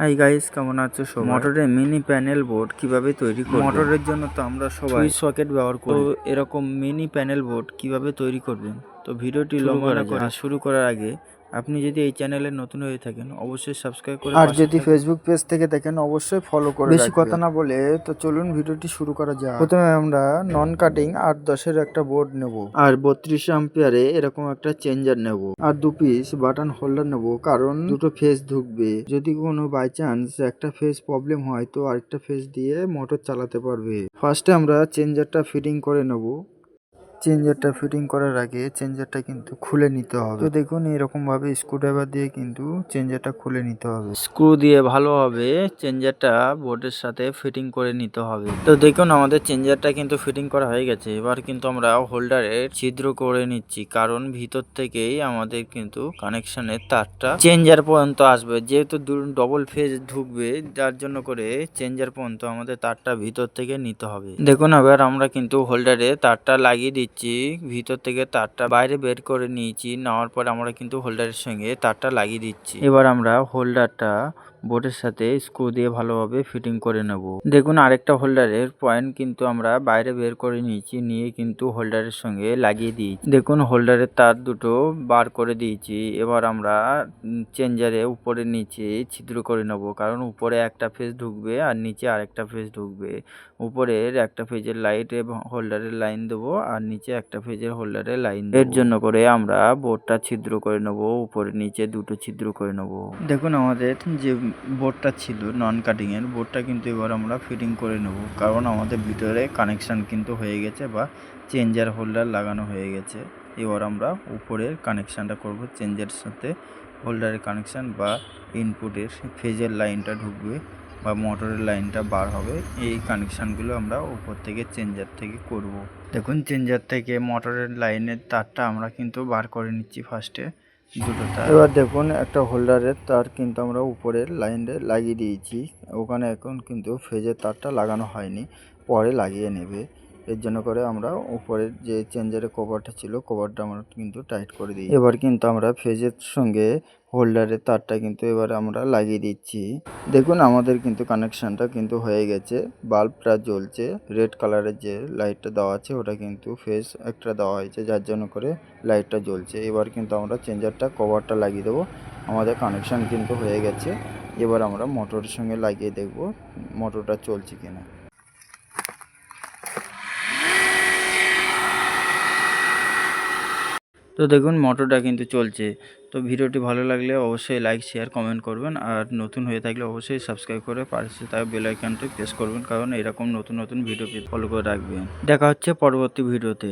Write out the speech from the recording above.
Hi guys কেমন আছো সবাই? মোটরের মিনি প্যানেল বোর্ড কীভাবে তৈরি করব মোটরের জন্য তো আমরা সবাই সকেট ব্যবহার করব তো এরকম মিনি প্যানেল বোর্ড কীভাবে তৈরি করবেন? তো ভিডিওটি লম্বা না করে শুরু করার আগে আপনি যদি এই চ্যানেলে নতুন হয়ে থাকেন অবশ্যই সাবস্ক্রাইব করে আর যদি ফেসবুক পেজ থেকে দেখেন অবশ্যই ফলো করে বেশি কথা না বলে তো চলুন ভিডিওটি শুরু করা যাক। প্রথমে আমরা নন কাটিং আট দশের একটা বোর্ড নেব। আর বত্রিশ আম্পিয়ারে এরকম একটা চেঞ্জার নেব। আর দু পিস বাটন হোল্ডার নেব কারণ দুটো ফেস ঢুকবে। যদি কোনো বাই চান্স একটা ফেস প্রবলেম হয় তো আরেকটা ফেস দিয়ে মোটর চালাতে পারবে। ফার্স্টে আমরা চেঞ্জারটা ফিটিং করে নেব। চেঞ্জারটা ফিটিং করার আগে চেঞ্জারটা কিন্তু খুলে নিতে হবে। তো দেখুন এরকম ভাবে স্ক্রুড্রাইভার দিয়ে কিন্তু চেঞ্জারটা খুলে নিতে হবে। স্ক্রু দিয়ে ভালোভাবে চেঞ্জারটা বোর্ডের সাথে ফিটিং করে নিতে হবে। তো দেখুন, আমাদের চেঞ্জারটা কিন্তু ফিটিং করা হয়ে গেছে। এবার কিন্তু আমরা হোল্ডারে ছিদ্র করে নিচ্ছি, কারণ ভিতর থেকেই আমাদের কিন্তু কানেকশনের তারটা চেঞ্জার পর্যন্ত আসবে। যেহেতু ডবল ফেজ ঢুকবে, যার জন্য করে চেঞ্জার পর্যন্ত আমাদের তারটা ভিতর থেকে নিতে হবে। দেখুন, এবার আমরা কিন্তু হোল্ডারে তারটা লাগিয়ে দিচ্ছি। ভিতর থেকে তারটা বাইরে বের করে নিয়েছি। নেওয়ার পর আমরা কিন্তু হোল্ডারের সঙ্গে তারটা লাগিয়ে দিচ্ছি। এবার আমরা হোল্ডারটা বোর্ডের সাথে স্ক্রু দিয়ে ভালোভাবে ফিটিং করে নেব। দেখুন, আরেকটা হোল্ডারের পয়েন্ট কিন্তু আমরা বাইরে বের করে নিয়েছি, নিয়ে কিন্তু হোল্ডারের সঙ্গে লাগিয়ে দিয়েছি। দেখুন, হোল্ডারের তার দুটো বার করে দিয়েছি। এবার আমরা চেঞ্জারে উপরে নিচে ছিদ্র করে নেব, কারণ উপরে একটা ফেজ ঢুকবে আর নিচে আরেকটা ফেজ ঢুকবে। উপরের একটা ফেজের লাইট এবং হোল্ডারের লাইন দেবো আর নিচে একটা ফেজের হোল্ডারের লাইন এর জন্য করে আমরা বোর্ডটা ছিদ্র করে নেব, উপরে নিচে দুটো ছিদ্র করে নেব। দেখুন, আমাদের যে বোর্ডটা ছিল নন কাটিংয়ের বোর্ডটা কিন্তু এবার আমরা ফিটিং করে নেব। কারণ আমাদের ভিতরে কানেকশান কিন্তু হয়ে গেছে বা চেঞ্জার হোল্ডার লাগানো হয়ে গেছে। এবার আমরা উপরের কানেকশানটা করব চেঞ্জারের সাথে হোল্ডারের কানেকশান বা ইনপুটের ফেজের লাইনটা ঢুকবে বা মোটরের লাইনটা বার হবে। এই কানেকশানগুলো আমরা উপর থেকে চেঞ্জার থেকে করব। দেখুন চেঞ্জার থেকে মোটরের লাইনের তারটা আমরা কিন্তু বার করে নিচ্ছি ফার্স্টে এবার দেখুন, একটা হোল্ডারের তার কিন্তু আমরা উপরের লাইনে লাগিয়ে দিয়েছি। ওখানে এখন কিন্তু ফেজের তারটা লাগানো হয়নি, পরে লাগিয়ে নেবে। এর জন্য করে আমরা উপরের যে চেঞ্জারের কভারটা ছিল কভারটা আমরা কিন্তু টাইট করে দিই এবার কিন্তু আমরা ফেজের সঙ্গে হোল্ডারের তারটা কিন্তু এবার আমরা লাগিয়ে দিচ্ছি। দেখুন, আমাদের কিন্তু কানেকশানটা কিন্তু হয়ে গেছে। বাল্বটা জ্বলছে। রেড কালারের যে লাইটটা দেওয়া আছে, ওটা কিন্তু ফেজ একটা দেওয়া হয়েছে, যার জন্য করে লাইটটা জ্বলছে। এবার কিন্তু আমরা চেঞ্জারটা কভারটা লাগিয়ে দেবো। আমাদের কানেকশান কিন্তু হয়ে গেছে। এবার আমরা মোটরের সঙ্গে লাগিয়ে দেখব মোটরটা চলছে কিনা। তো দেখুন মোটরটা কিন্তু চলছে। তো ভিডিওটি ভালো লাগলে অবশ্যই লাইক শেয়ার কমেন্ট করবেন। আর নতুন হয়ে থাকলে অবশ্যই সাবস্ক্রাইব করে পাশে তার বেলাইকানটি প্রেস করবেন। কারণ এরকম নতুন নতুন ভিডিও ফলো করে রাখবেন। দেখা হচ্ছে পরবর্তী ভিডিওতে